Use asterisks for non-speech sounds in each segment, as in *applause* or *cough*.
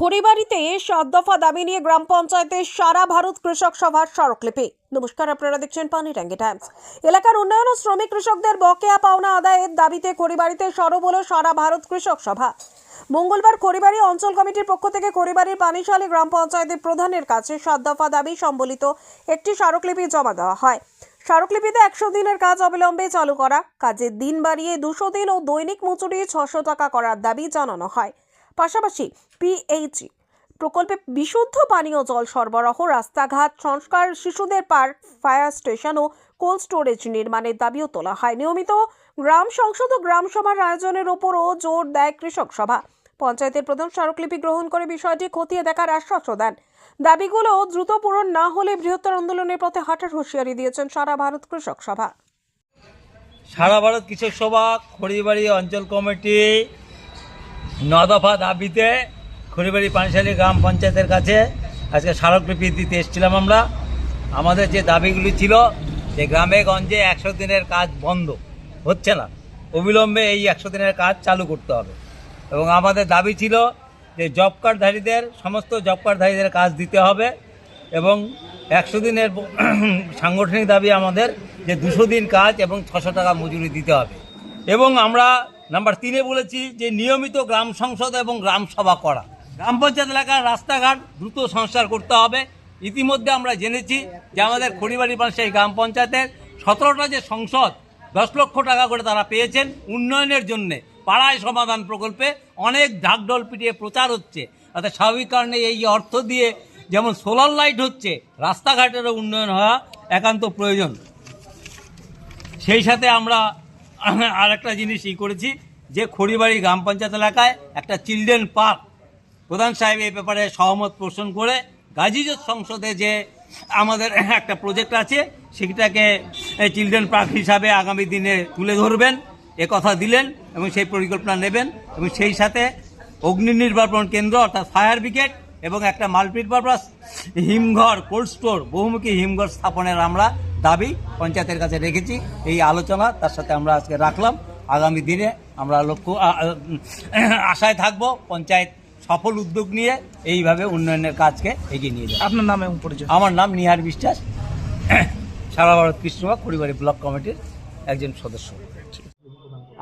খড়িবাড়িতে সাত দফা দাবি নিয়ে গ্রাম পঞ্চায়েতের সারা ভারত কৃষক সভার স্মারকলিপি। নমস্কার, আপনারা দেখছেন পানি ট্যাঙ্কি টাইমস। এলাকার উন্নয়ন ও শ্রমিক কৃষকদের বকেয়া পাওনা আদায়ের দাবিতে খড়িবাড়িতে সরব হল সারা ভারত কৃষক সভা। মঙ্গলবার খড়িবাড়ি অঞ্চল কমিটির পক্ষ থেকে খড়িবাড়ির পানিশালী গ্রাম পঞ্চায়েতের প্রধানের কাছে সাত দফা দাবি সম্বলিত একটি স্মারকলিপি জমা দেওয়া হয়। স্মারকলিপিতে একশো দিনের কাজ অবিলম্বে চালু করা কাজের দিন বাড়িয়ে দুশো দিন ও দৈনিক মজুরি ছশো টাকা করার দাবি জানানো হয়। পাশাপাশি পিএইচি প্রকল্পে বিশুদ্ধ পানীয় জল সরবরাহ, রাস্তাঘাট, সংস্কার, শিশুদের পার্ক, ফায়ার স্টেশন ও কোল্ড স্টোরেজ নির্মাণের দাবিও তোলা হয়। নিয়মিত গ্রাম সংসদ ও গ্রাম সভার আয়োজনের ওপরও জোর দেয় কৃষক সভা। পঞ্চায়েতের প্রধান স্মারকলিপি গ্রহণ করে বিষয়টি খতিয়ে দেখার আশ্বাসও দেন। দাবিগুলো দ্রুত পূরণ না হলে বৃহত্তর আন্দোলনের পথে হাঁটার হুঁশিয়ারি দিয়েছেন সারা ভারত কৃষক সভা। সারা ভারত কৃষক সভা, খড়িবাড়ি অঞ্চল কমিটি ন দফা দাবিতে খড়িবাড়ি পানিশালী গ্রাম পঞ্চায়েতের কাছে আজকে স্মারকলিপি দিতে এসেছিলাম আমরা। আমাদের যে দাবিগুলি ছিল যে গ্রামে গঞ্জে একশো দিনের কাজ বন্ধ, হচ্ছে না। অবিলম্বে এই একশো দিনের কাজ চালু করতে হবে। এবং আমাদের দাবি ছিল যে জব কার্ডধারীদের, সমস্ত জব কার্ডধারীদের কাজ দিতে হবে এবং একশো দিনের *clears throat* সাংগঠনিক দাবি আমাদের যে দুশো দিন কাজ এবং ছশো টাকা মজুরি দিতে হবে। এবং আমরা নাম্বার তিনে বলেছি যে নিয়মিত গ্রাম সংসদ এবং গ্রাম সভা করা। গ্রাম পঞ্চায়েত এলাকার রাস্তাঘাট দ্রুত সংস্কার করতে হবে। ইতিমধ্যে আমরা জেনেছি যে আমাদের খড়িবাড়ি সেই গ্রাম পঞ্চায়েতের সতেরোটা যে সংসদ, দশ লক্ষ টাকা করে তারা পেয়েছেন উন্নয়নের জন্যে। পাড়ায় সমাধান প্রকল্পে অনেক ঢাকঢোল পিটিয়ে প্রচার হচ্ছে। অর্থাৎ স্বাভাবিক কারণে এই অর্থ দিয়ে যেমন সোলার লাইট হচ্ছে, রাস্তাঘাটেরও উন্নয়ন হওয়া একান্ত প্রয়োজন। সেই সাথে আমরা আর একটা জিনিস ই করেছি, যে খড়িবাড়ি গ্রাম পঞ্চায়েত এলাকায় একটা চিলড্রেন পার্ক। প্রধান সাহেব এই ব্যাপারে সহমত পোষণ করে গাজীজত সংসদে যে আমাদের একটা প্রজেক্ট আছে, সেটাকে চিলড্রেন পার্ক হিসাবে আগামী দিনে তুলে ধরবেন, এ কথা দিলেন এবং সেই পরিকল্পনা নেবেন এবং সেই সাথে অগ্নি নির্বাপন কেন্দ্র অর্থাৎ ফায়ার ব্রিগেড এবং একটা মাল্টিপারপাস হিমঘর কোল্ড স্টোর, বহুমুখী হিমঘর স্থাপনের আমরা দাবি পঞ্চায়েতের কাছে রেখেছি। এই আলোচনা তার সাথে আমরা আজকে রাখলাম। আগামী দিনে আমরা লক্ষ্য আশায় থাকব পঞ্চায়েত সফল উদ্যোগ নিয়ে এইভাবে উন্নয়নের কাজকে এগিয়ে নিয়ে যাবে। আপনার নাম এবং পরিচয়? আমার নাম নিহার বিশ্বাস। সারা ভারত কৃষ্ণবা পরিবারের ব্লক কমিটির একজন সদস্য।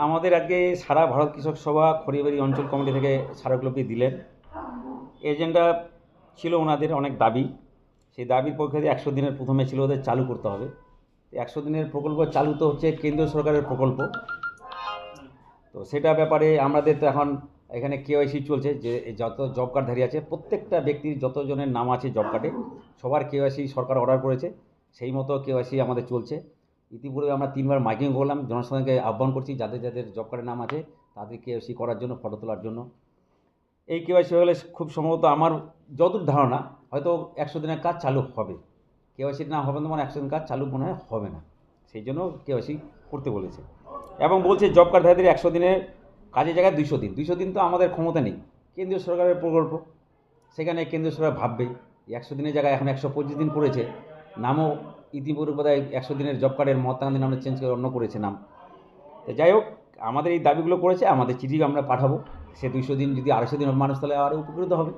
আমাদের আজকে সারা ভারত কৃষক সভা খড়িবাড়ি অঞ্চল কমিটি থেকে স্মারকলিপি দিলেন। এজেন্ডা ছিল ওনাদের অনেক দাবি। সেই দাবির পক্ষে একশো দিনের প্রথমে ছিল ওদের চালু করতে হবে। একশো দিনের প্রকল্প চালু তো হচ্ছে কেন্দ্রীয় সরকারের প্রকল্প। তো সেটা ব্যাপারে আমাদের তো এখন এখানে কে কেওয়াইসি চলছে যে যত জব কার্ডধারী আছে, প্রত্যেকটা ব্যক্তির যতজনের নাম আছে জব কার্ডে, সবার কে কেওয়াইসি সরকার অর্ডার করেছে, সেই মতো কেওয়াইসি আমাদের চলছে। ইতিপূর্বে আমরা তিনবার মাইকিং করলাম, জনসাধারণকে আহ্বান করছি যাদের যাদের জব কার্ডের নাম আছে, তাদের কেওয়াইসি করার জন্য, ফটো তোলার জন্য। এই কেওয়াইসি হলে খুব সম্ভবত আমার যতদূর ধারণা, হয়তো একশো দিনের কাজ চালু হবে। কেওয়াইসির না হবে না মানে একশো দিন কাজ চালু মনে হয় হবে না। সেই জন্য কেওয়াইসি করতে বলেছে। এবং বলছে জব কার্ডধারীদের একশো দিনের কাজের জায়গায় দুইশো দিন। দুইশো দিন তো আমাদের ক্ষমতা নেই। কেন্দ্রীয় সরকারের প্রকল্প, সেখানে কেন্দ্রীয় সরকার ভাববে একশো দিনের জায়গায় এখন একশো পঁচিশ দিন করেছে নামও ইতিপূর্বে বোধহয় একশো দিনের জব কার্ডের মহাত্মা গান্ধী নামে চেঞ্জ করে অন্য করেছে নাম। তো যাই হোক, আমাদের এই দাবিগুলো করেছে, আমাদের চিঠি আমরা পাঠাবো। সে দুইশো দিন যদি আড়াইশো দিন মানুষ তাহলে আরও উপকৃত হবে।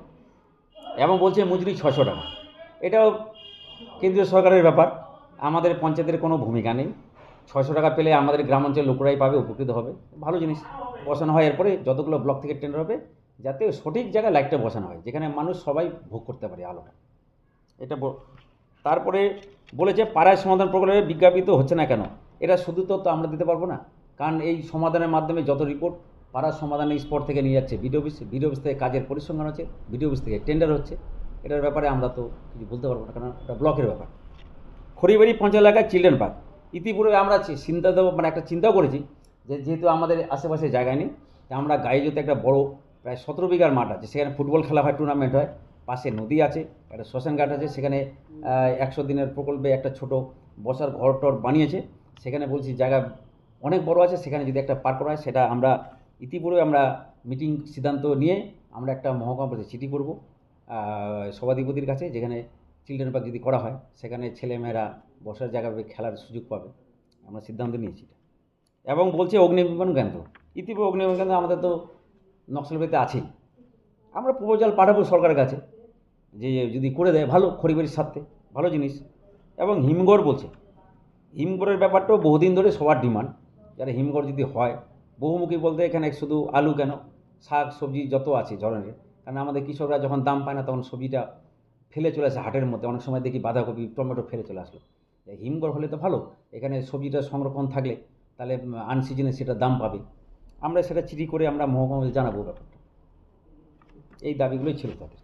এবং বলছে মজুরি ছশো টাকা। এটাও কেন্দ্রীয় সরকারের ব্যাপার। আমাদের পঞ্চায়েতের কোনো ভূমিকা নেই। ছশো টাকা পেলে আমাদের গ্রাম অঞ্চলের লোকরাই পাবে, উপকৃত হবে। ভালো জিনিস। বসানো হয় এরপরে যতগুলো ব্লক থেকে টেন্ডার হবে, যাতে সঠিক জায়গায় লাইটটা বসানো হয়, যেখানে মানুষ সবাই ভোগ করতে পারে আলোটা। এটা তারপরে বলেছে, পাড়ায় সমাধান প্রকল্পে বিজ্ঞাপিত হচ্ছে না কেন? এটা শুধু তো আমরা দিতে পারব না। কারণ এই সমাধানের মাধ্যমে যত রিপোর্ট পাড়ার সমাধান স্পট থেকে নিয়ে যাচ্ছে বিডিও অফিস বিডিও অফিস থেকে কাজের পরিসংখ্যান হচ্ছে বিডিও অফিস থেকে টেন্ডার হচ্ছে। এটার ব্যাপারে আমরা তো কিছু বলতে পারব না, কারণ এটা ব্লকের ব্যাপার। খড়িবাড়ি পঞ্চায়েত এলাকায় চিলড্রেন পার্ক ইতিপূর্বে আমরা চিন্তা মানে একটা চিন্তাও করেছি যে যেহেতু আমাদের আশেপাশে জায়গায় নেই আমরা গায়ে যেতে একটা বড় প্রায় সতেরো বিঘার মাঠ আছে, সেখানে ফুটবল খেলা হয় টুর্নামেন্ট হয়, পাশে নদী আছে, একটা শ্মশান ঘাট আছে, সেখানে একশো দিনের প্রকল্পে একটা ছোট বসার ঘর টর বানিয়েছে, সেখানে বলছি জায়গা অনেক বড় আছে, সেখানে যদি একটা পার্ক করা হয়, সেটা আমরা ইতিপূর্বে আমরা মিটিং সিদ্ধান্ত নিয়ে আমরা একটা মহকুমা চিঠি করব সভাধিপতির কাছে, যেখানে চিলড্রেন পার্ক যদি করা হয়, সেখানে ছেলেমেয়েরা বসার জায়গা পাবে, খেলার সুযোগ পাবে। আমরা সিদ্ধান্ত নিয়েছি এবং বলছে অগ্নিবিমান কেন্দ্র। ইতিপূর্বে অগ্নিবিমান কেন্দ্র আমাদের তো নকশালবাড়িতে আছেই। আমরা প্রপোজাল পাঠাবো সরকারের কাছে, যে যদি করে দেয়, ভালো, খড়িবাড়ির স্বার্থে, ভালো জিনিস। এবং হিমঘর বলছে, হিমঘরের ব্যাপারটাও বহুদিন ধরে সবার ডিমান্ড। যারা হিমঘর যদি হয় বহুমুখী বলতে এখানে শুধু আলু কেন? শাক, সবজি যত আছে ধরনের কারণ আমাদের কৃষকরা যখন দাম পায় না, তখন সবজিটা ফেলে চলে আসে হাটের মধ্যে। অনেক সময় দেখি বাঁধাকপি, টমেটো ফেলে চলে আসলো। হিমঘর হলে তো ভালো। এখানে সবজিটা সংরক্ষণ থাকলে তাহলে আনসিজনে সেটা দাম পাবে। আমরা সেটা চিঠি করে আমরা মহকুমায় জানাব ব্যাপারটা। এই দাবিগুলোই ছিল তাদের।